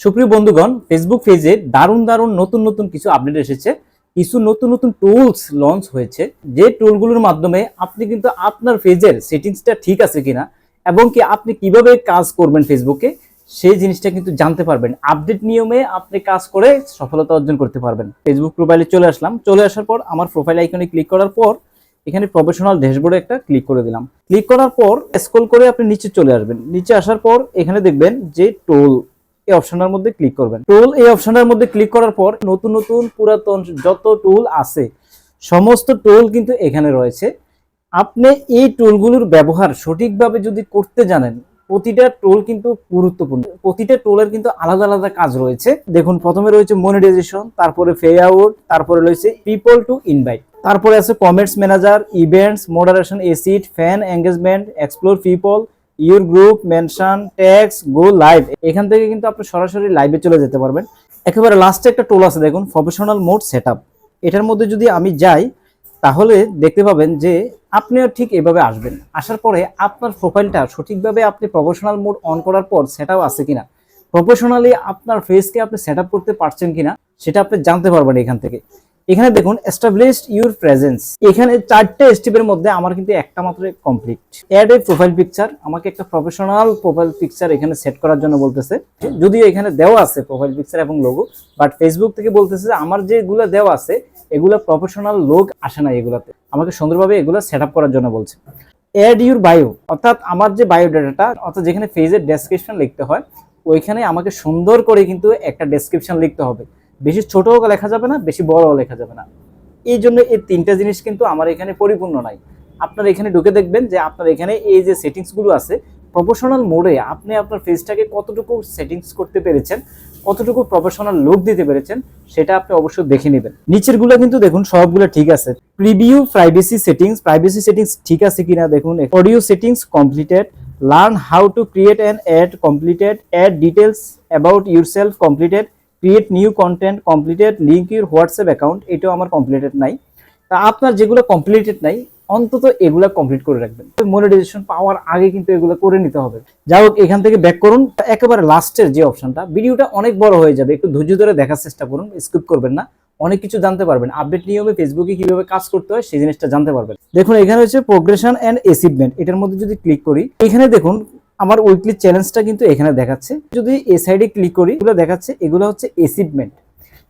সুপ্রিয় বন্ধুগণ ফেসবুক পেজে দারুণ দারুণ নতুন নতুন কিছু আপডেট এসেছে। কিছু নতুন নতুন টুলস লঞ্চ হয়েছে। যে টুলগুলোর মাধ্যমে আপনি কিন্তু আপনার পেজের সেটিংসটা ঠিক আছে কিনা এবং কি আপনি কীভাবে কাজ করবেন ফেসবুকে সেই জিনিসটা কিন্তু জানতে পারবেন। আপডেট নিয়মে আপনি কাজ করে সফলতা অর্জন করতে পারবেন। ফেসবুক প্রোফাইলে চলে আসলাম। চলে আসার পর আমার প্রোফাইল আইকনে ক্লিক করার পর এখানে প্রফেশনাল ড্যাশবোর্ডে একটা ক্লিক করে দিলাম। ক্লিক করার পর স্ক্রল করে আপনি নিচে চলে আসবেন। নিচে আসার পর এখানে দেখবেন যে টোল এই অপশনটার মধ্যে ক্লিক করবেন। টুল এই অপশনটার মধ্যে ক্লিক করার পর নতুন নতুন, পুরাতন যত টুল আছে, সমস্ত টুল কিন্তু এখানে রয়েছে। আপনি এই টুলগুলোর ব্যবহার সঠিকভাবে যদি করতে জানেন, প্রতিটা টোল কিন্তু গুরুত্বপূর্ণ। প্রতিটা টোলের কিন্তু আলাদা আলাদা কাজ রয়েছে। দেখুন, প্রথমে রয়েছে মনিটাইজেশন তারপরে ফে আউট তারপরে রয়েছে পিপল টু ইনভাইট তারপরে আছে comments manager events moderation acid fan engagement explore people your group mention tags go live এখান থেকে কিন্তু আপনি সরাসরি লাইভে চলে যেতে পারবেন। একেবারে লাস্টে একটা টোল আছে, দেখুন প্রফেশনাল মোড সেট এটার মধ্যে যদি আমি যাই, তাহলে দেখতে পাবেন যে আপনিও ঠিক এভাবে আসবেন। আসার পরে আপনার প্রোফাইলটা সঠিকভাবে আপনি প্রফেশনাল মোড অন করার পর সেট আছে কিনা? প্রফেশনালি আপনার ফেসকে আপনি সেট করতে পারছেন কিনা, সেটা আপনি জানতে পারবেন এখান থেকে। এখানে দেখুন এস্টাবলিশড ইউর প্রেজেন্স এখানে চারটে স্টেপের মধ্যে আমার কিন্তু একটা মাত্র complete add a profile picture আমাকে একটা প্রফেশনাল প্রোফাইল পিকচার এখানে সেট করার জন্য বলতেছে। যদিও এখানে দেওয়া আছে প্রোফাইল পিকচার এবং লোগো বাট ফেসবুক থেকে বলতেছে যে আমার যেগুলো দেওয়া আছে, এগুলো প্রফেশনাল লোক আসে না এগুলাতে। আমাকে সুন্দরভাবে এগুলো সেট করার জন্য বলছে। অ্যাড ইউর বায়ো অর্থাৎ আমার যে বায়ো বায়োডাটাটা অর্থাৎ যেখানে ফেজের ডেসক্রিপশন লিখতে হয়, ওইখানে আমাকে সুন্দর করে কিন্তু একটা ডেসক্রিপশন লিখতে হবে। বেশি ছোটও লেখা যাবে না, বেশি বড়ও লেখা যাবে না। এই জন্য এই তিনটা জিনিস কিন্তু আমার এখানে পরিপূর্ণ নাই। আপনার এখানে ঢুকে দেখবেন যে আপনার এখানে এই যে সেটিংসগুলো আছে প্রফেশনাল মোডে আপনি আপনার ফেসটাকে কতটুকু সেটিংস করতে পেরেছেন, কতটুকু প্রফেশনাল লুক দিতে পেরেছেন, সেটা আপনি অবশ্যই দেখে নেবেন। নিচেরগুলো কিন্তু দেখুন, সবগুলো ঠিক আছে। Preview privacy settings privacy settings ঠিক আছে কিনা দেখুন। Audio settings completed learn how to create an ad completed ad details about yourself completed create new content completed link your WhatsApp account এটাও আমার কমপ্লিটেড নাই। তা আপনার যেগুলো কমপ্লিটেড নাই, অন্তত এগুলা কমপ্লিট করে রাখবেন। মনিটাইজেশন পাওয়ার আগে কিন্তু এগুলো করে নিতে হবে। যাই হোক, এখান থেকে ব্যাক করুন। একেবারে লাস্টের যে অপশনটা ভিডিওটা অনেক বড় হয়ে যাবে। একটু ধৈর্য ধরে দেখার চেষ্টা করুন স্কিপ করবেন না। অনেক কিছু জানতে পারবেন। আপডেট নিয়মে ফেসবুকে কীভাবে কাজ করতে হয়, সেই জিনিসটা জানতে পারবেন। দেখুন, এখানে হচ্ছে প্রোগ্রেশন অ্যান্ড অ্যাচিভমেন্ট এটার মধ্যে যদি ক্লিক করি, এখানে দেখুন আমার উইকলি চ্যালেঞ্জটা কিন্তু এখানে দেখাচ্ছে। যদি এ সাইডে ক্লিক করি, এগুলো দেখাচ্ছে, এগুলো হচ্ছে অ্যাচিভমেন্ট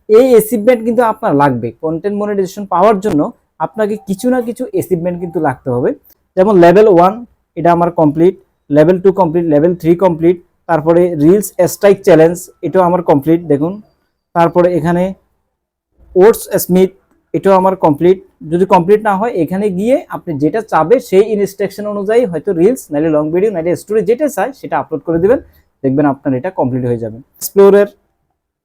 এই অ্যাচিভমেন্ট কিন্তু আপনার লাগবে। কন্টেন্ট মনিটাইজেশন পাওয়ার জন্য আপনাকে কিছু না কিছু অ্যাচিভমেন্ট কিন্তু লাগতে হবে। যেমন লেভেল ওয়ান এটা আমার complete level two complete level three complete তারপরে রিলস স্ট্রাইক চ্যালেঞ্জ এটাও আমার কমপ্লিট দেখুন। তারপরে এখানে ওটস স্মিথ এটাও আমার কমপ্লিট যদি কমপ্লিট না হয়, এখানে গিয়ে আপনি যেটা চাবে সেই ইনস্ট্রাকশন অনুযায়ী হয়তো রিলস নাহলে লং ভিডিও নাহলে স্টোরি যেটা চায় সেটা আপলোড করে দেবেন। দেখবেন আপনার এটা কমপ্লিট হয়ে যাবে। এক্সপ্লোরের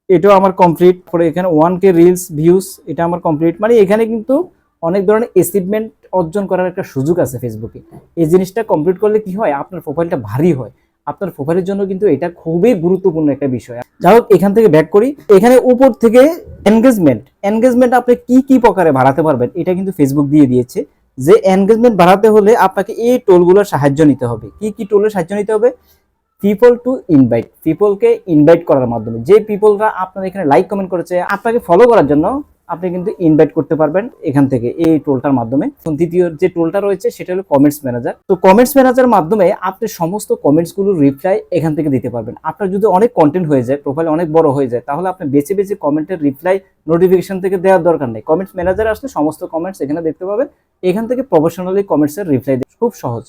এটাও আমার কমপ্লিট পরে এখানে ওয়ান কে রিলস ভিউস এটা আমার কমপ্লিট মানে এখানে কিন্তু অনেক ধরনের অ্যাচিভমেন্ট অর্জন করার একটা সুযোগ আছে ফেসবুকে এই জিনিসটা কমপ্লিট করলে কি হয়? আপনার প্রোফাইলটা ভারী হয়। আপনার প্রোফাইলের জন্য কিন্তু এটা খুবই গুরুত্বপূর্ণ একটা বিষয়। যাই হোক, এখান থেকে ব্যাক করি। এখানে উপর থেকে এনগেজমেন্ট এনগেজমেন্ট আপনি কি কি প্রকারে বাড়াতে পারবেন, এটা কিন্তু ফেসবুক দিয়ে দিয়েছে। যে এনগেজমেন্ট বাড়াতে হলে আপনাকে এই টোলগুলোর সাহায্য নিতে হবে। কি কি টোলের সাহায্য নিতে হবে? পিপল টু ইনভাইট পিপলকে ইনভাইট করার মাধ্যমে। যে পিপলরা আপনার এখানে লাইক কমেন্ট করেছে, আপনাকে ফলো করার জন্য আপনি কিন্তু ইনভাইট করতে পারবেন এখান থেকে এই টোলটার মাধ্যমে। দ্বিতীয় যে টোলটা রয়েছে, সেটা হলো কমেন্টস ম্যানেজার তো কমেন্টস ম্যানেজার মাধ্যমে আপনি সমস্ত কমেন্টসগুলোর রিপ্লাই এখান থেকে দিতে পারবেন। আপনার যদি অনেক কন্টেন্ট হয়ে যায় প্রোফাইল অনেক বড় হয়ে যায়, তাহলে আপনি বেছে বেছে কমেন্টের রিপ্লাই নোটিফিকেশন থেকে দেওয়ার দরকার নেই। কমেন্টস ম্যানেজার আসলে সমস্ত কমেন্টস এখানে দেখতে পাবেন। এখান থেকে প্রফেশনালি কমেন্টসের রিপ্লাই খুব সহজ।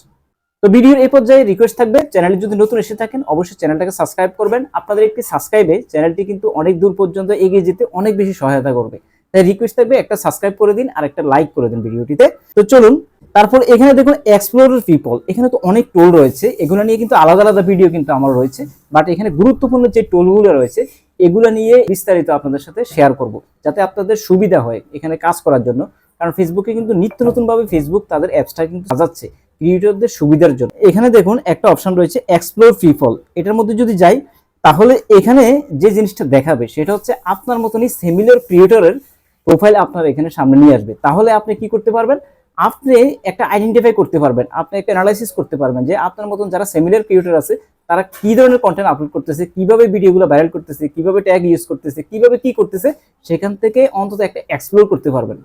তো ভিডিওর এই পর্যায়ে রিকোয়েস্ট থাকবে। চ্যানেলে যদি নতুন এসে থাকেন, অবশ্যই চ্যানেলটাকে সাবস্ক্রাইব করবেন। আপনাদের একটি সাবস্ক্রাইবে চ্যানেলটি কিন্তু অনেক দূর পর্যন্ত এগিয়ে যেতে অনেক বেশি সহায়তা করবে। তাই রিকোয়েস্ট থাকবে একটা সাবস্ক্রাইব করে দিন আর একটা লাইক করে দিন ভিডিওটিতে। তো চলুন, তারপর এখানে দেখুন এক্সপ্লোরার পিপল এখানে তো অনেক টোল রয়েছে, এগুলো নিয়ে কিন্তু আলাদা আলাদা ভিডিও কিন্তু আমার রয়েছে। বাট এখানে গুরুত্বপূর্ণ যে টোলগুলো রয়েছে, এগুলো নিয়ে বিস্তারিত আপনাদের সাথে শেয়ার করব, যাতে আপনাদের সুবিধা হয় এখানে কাজ করার জন্য। কারণ ফেসবুকে কিন্তু নিত্য নতুনভাবে ফেসবুক তাদের অ্যাপসটা কিন্তু সাজাচ্ছে ক্রিয়েটরদের সুবিধার জন্য। এখানে দেখুন একটা অপশন রয়েছে এক্সপ্লোর পিপল এটার মধ্যে যদি যাই, তাহলে এখানে যে জিনিসটা দেখাবে, সেটা হচ্ছে আপনার মতনই সিমিলার ক্রিয়েটরের প্রোফাইল আপনার এখানে সামনে নিয়ে আসবে। তাহলে আপনি কি করতে পারবেন? আপনি একটা আইডেন্টিফাই করতে পারবেন। আপনি একটা অ্যানালাইসিস করতে পারবেন যে আপনার মতন যারা সিমিলার ক্রিয়েটর আছে, তারা কি ধরনের কন্টেন্ট আপলোড করতেছে, কীভাবে ভিডিওগুলো ভাইরাল করতেছে, কীভাবে ট্যাগ ইউজ করতেছে, কীভাবে কি করতেছে, সেখান থেকে অন্তত একটা এক্সপ্লোর করতে পারবেন।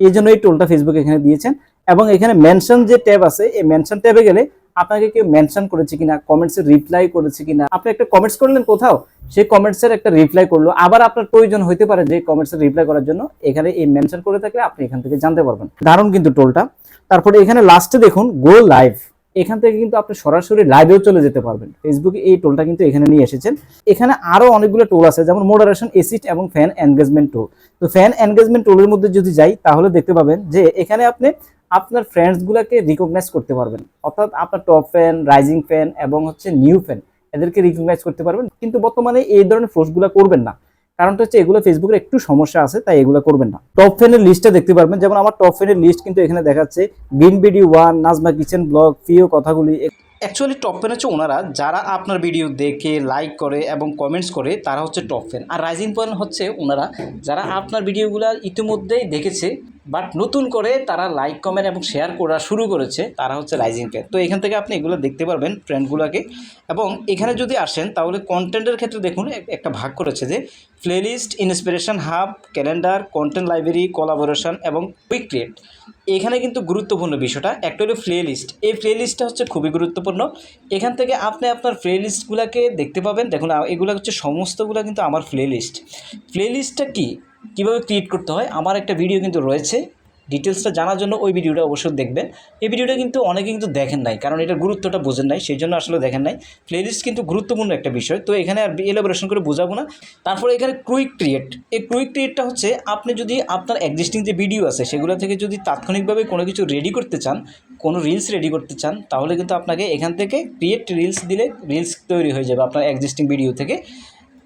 এই জন্য এই টোলটা ফেসবুক এখানে দিয়েছেন। এবং এখানে মেনশন যে ট্যাব আছে, এই মেনশন ট্যাবে গেলে আপনাকে কেউ মেনশন করেছে কিনা কমেন্টসে রিপ্লাই করেছে কিনা, আপনি একটা কমেন্টস করলেন কোথাও, সেই কমেন্টসের একটা রিপ্লাই করল। আবার আপনার প্রয়োজন হতে পারে যে কমেন্টসের রিপ্লাই করার জন্য, এখানে এই মেনশন করে থাকলে আপনি এখান থেকে জানতে পারবেন। দারুণ কিন্তু টোলটা তারপরে এখানে লাস্টে দেখুন গো লাইভ এখান থেকে কিন্তু আপনি সরাসরি লাইভেও চলে যেতে পারবেন। ফেসবুকে এই টোলটা কিন্তু এখানে নিয়ে এসেছেন। এখানে আরও অনেকগুলো টোল আছে, যেমন মোডারেশন এসিট এবং ফ্যান এনগেজমেন্ট টোল তো ফ্যান এনগেজমেন্ট টোলের মধ্যে যদি যাই, তাহলে দেখতে পাবেন যে এখানে আপনি আপনার ফ্রেন্ডস গুলাকে রিকগনাইজ করতে পারবেন। অর্থাৎ আপনার টপ ফ্যান রাইজিং ফ্যান এবং হচ্ছে নিউ ফ্যান এদেরকে রিকগনাইজ করতে পারবেন। কিন্তু বর্তমানে এই ধরনের পোস্টগুলো করবেন না। কারণটা হচ্ছে এগুলো ফেসবুকের একটু সমস্যা আছে, তাই এগুলো করবেন না। টপ ফ্যানের লিস্টটা দেখতে পারবেন, যেমন আমার টপ ফ্যানের লিস্ট কিন্তু এখানে দেখাচ্ছে green BD one Najma kitchen blog প্রিয় কথাগুলি অ্যাকচুয়ালি টপ ফ্যান হচ্ছে ওনারা, যারা আপনার ভিডিও দেখে লাইক করে এবং কমেন্টস করে, তারা হচ্ছে টপ ফ্যান আর রাইজিং পয়েন্ট হচ্ছে ওনারা, যারা আপনার ভিডিওগুলো ইতিমধ্যেই দেখেছে বাট নতুন করে তারা লাইক, কমেন্ট এবং শেয়ার করা শুরু করেছে, তারা হচ্ছে রাইজিং ফ্যান তো এখান থেকে আপনি এগুলো দেখতে পারবেন ফ্রেন্ডগুলোকে এবং এখানে যদি আসেন, তাহলে কন্টেন্টের ক্ষেত্রে দেখুন একটা ভাগ করেছে যে playlist inspiration hub calendar content library collaboration এবং কুইক ক্রিয়েট এখানে কিন্তু গুরুত্বপূর্ণ বিষয়টা, একটা হলো প্লে লিস্ট এই প্লে লিস্টটা হচ্ছে খুবই গুরুত্বপূর্ণ। এখান থেকে আপনি আপনার প্লে লিস্টগুলোকে দেখতে পাবেন। দেখুন এগুলো হচ্ছে সমস্তগুলো কিন্তু আমার প্লে লিস্ট প্লে লিস্টটা কী? কীভাবে ক্রিয়েট করতে হয়, আমার একটা ভিডিও কিন্তু রয়েছে। ডিটেলসটা জানার জন্য ওই ভিডিওটা অবশ্যই দেখবেন। এই ভিডিওটা কিন্তু অনেকে কিন্তু দেখেন নাই, কারণ এটার গুরুত্বটা বোঝেন নাই, সেই জন্য আসলে দেখেন নাই। প্লেলিস্ট কিন্তু গুরুত্বপূর্ণ একটা বিষয়, তো এখানে আর এলাবোরেশন করে বোঝাবো না। তারপরে এখানে কুইক ক্রিয়েট এই কুইক ক্রিয়েটটা হচ্ছে আপনি যদি আপনার এক্সিস্টিং যে ভিডিও আছে, সেগুলো থেকে যদি তাৎক্ষণিকভাবে কোনো কিছু রেডি করতে চান, কোনো রিলস রেডি করতে চান, তাহলে কিন্তু আপনাকে এখান থেকে ক্রিয়েট রিলস দিলে রিলস তৈরি হয়ে যাবে আপনার এক্সিস্টিং ভিডিও থেকে।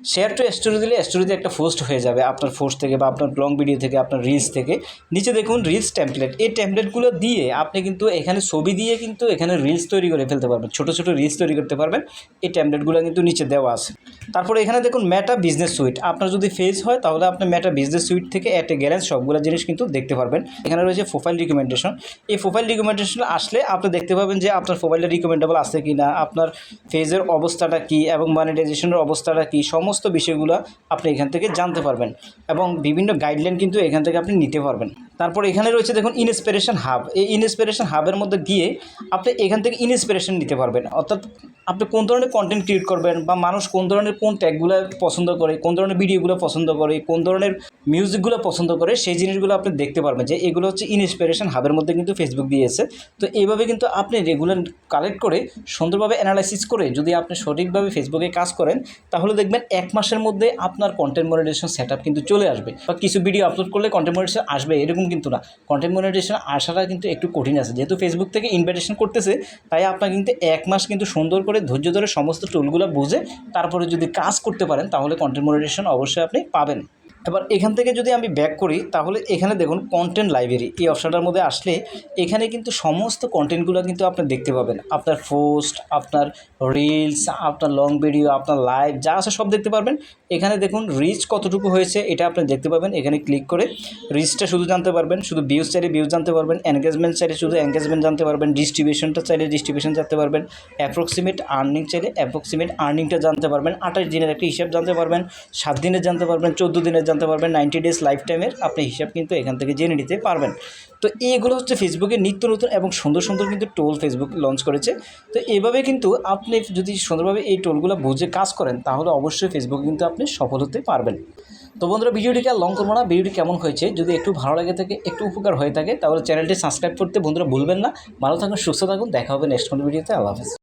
শেয়ার টু স্টোরি দিলে স্টোরিতে একটা পোস্ট হয়ে যাবে আপনার পোস্ট থেকে বা আপনার লং ভিডিও থেকে, আপনার রিলস থেকে। নিচে দেখুন রিলস টেমপ্লেট এই টেমপ্লেটগুলো দিয়ে আপনি কিন্তু এখানে ছবি দিয়ে কিন্তু এখানে রিলস তৈরি করে ফেলতে পারবেন। ছোটো ছোটো রিলস তৈরি করতে পারবেন। এই টেমপ্লেটগুলো কিন্তু নিচে দেওয়া আছে। তারপরে এখানে দেখুন ম্যাটা বিজনেস সুইট আপনার যদি ফেজ হয়, তাহলে আপনি ম্যাটা বিজনেস সুইট থেকে অ্যাট এ গ্যারেন্স সবগুলো জিনিস কিন্তু দেখতে পারবেন। এখানে রয়েছে প্রোফাইল রিকমেন্ডেশন এই প্রোফাইল রিকমেন্ডেশন আসলে আপনি দেখতে পাবেন যে আপনার প্রোফাইলটা রিকমেন্ডেবল আছে কি না আপনার ফেজের অবস্থাটা কি এবং মনিটাইজেশনের অবস্থাটা কী কি সমস্ত বিষয়গুলো আপনি এখান থেকে জানতে পারবেন এবং বিভিন্ন গাইডলাইন কিন্তু এখান থেকে আপনি নিতে পারবেন। তারপর এখানে রয়েছে দেখুন ইনস্পিরেশন হাব এই ইনস্পিরেশন হাবের মধ্যে গিয়ে আপনি এখান থেকে ইনস্পিরেশন নিতে পারবেন। অর্থাৎ আপনি কোন ধরনের কন্টেন্ট ক্রিয়েট করবেন বা মানুষ কোন ধরনের কোন ট্যাগগুলো পছন্দ করে, কোন ধরনের ভিডিওগুলো পছন্দ করে, কোন ধরনের মিউজিকগুলো পছন্দ করে, সেই জিনিসগুলো আপনি দেখতে পারবেন যে এগুলো হচ্ছে ইনস্পিরেশন হাবের মধ্যে কিন্তু ফেসবুক দিয়েছে তো এইভাবে কিন্তু আপনি রেগুলার কালেক্ট করে সুন্দরভাবে অ্যানালাইসিস করে যদি আপনি সঠিকভাবে ফেসবুকে কাজ করেন, তাহলে দেখবেন এক মাসের মধ্যে আপনার কন্টেন্ট মনিটাইজেশন সেট কিন্তু চলে আসবে। বা কিছু ভিডিও আপলোড করলে কন্টেন্ট মনিটাইজেশন আসবে, এরকম কিন্তু না। কন্টেন্ট মনিটাইজেশন আসাটা কিন্তু একটু কঠিন আছে। যেহেতু ফেসবুক থেকে ইনভাইটেশন করতেছে, তাই আপনার কিন্তু এক মাস কিন্তু সুন্দর করে ধৈর্য ধরে সমস্ত টুলগুলো বুঝে, তারপরে যদি কাজ করতে পারেন, তাহলে কন্টেন্ট মনিটাইজেশন অবশ্যই আপনি পাবেন। এবার এখান থেকে যদি আমি ব্যাক করি, তাহলে এখানে দেখুন কন্টেন্ট লাইব্রেরি এই অপশানটার মধ্যে আসলে এখানে কিন্তু সমস্ত কন্টেন্টগুলো কিন্তু আপনি দেখতে পাবেন। আপনার পোস্ট আপনার রিলস আপনার লং ভিডিও আপনার লাইভ যা আছে সব দেখতে পারবেন। এখানে দেখুন রিচ কতটুকু হয়েছে, এটা আপনি দেখতে পাবেন। এখানে ক্লিক করে রিচটা শুধু জানতে পারবেন, শুধু ভিউজ চাইলে ভিউজ জানতে পারবেন এনগেজমেন্ট চাইলে শুধু এনগেজমেন্ট জানতে পারবেন ডিস্ট্রিবিউশনটা চাইলে ডিস্ট্রিবিউশন জানতে পারবেন অ্যাপ্রক্সিমেট আর্নিং চাইলে অ্যাপ্রক্সিমেট আর্নিংটা জানতে পারবেন, আঠাশ দিনের একটা হিসাব জানতে পারবেন, সাত দিনের জানতে পারবেন, চোদ্দ দিনের জানতে পারবেন নাইনটি ডেজ লাইফ টাইমের আপনি হিসাব কিন্তু এখান থেকে জেনে নিতে পারবেন। তো এইগুলো হচ্ছে ফেসবুকের নিত্য নতুন এবং সুন্দর সুন্দর কিন্তু টোল ফেসবুক লঞ্চ করেছে। তো এভাবে কিন্তু আপনি যদি সুন্দরভাবে এই টোলগুলো বুঝে কাজ করেন, তাহলে অবশ্যই ফেসবুকে কিন্তু আপনি সফল হতে পারবেন। তো বন্ধুরা ভিডিওটিকে লং করব না, ভিডিওটি কেমন হয়েছে, যদি একটু ভালো লাগে থাকে, একটু উপকার হয়ে থাকে, তাহলে চ্যানেলটি সাবস্ক্রাইব করতে বন্ধুরা ভুলবেন না। ভালো থাকুন, সুস্থ থাকুন, দেখা হবে নেক্সট কোনো ভিডিওতে, আল্লাহ হাফেজ।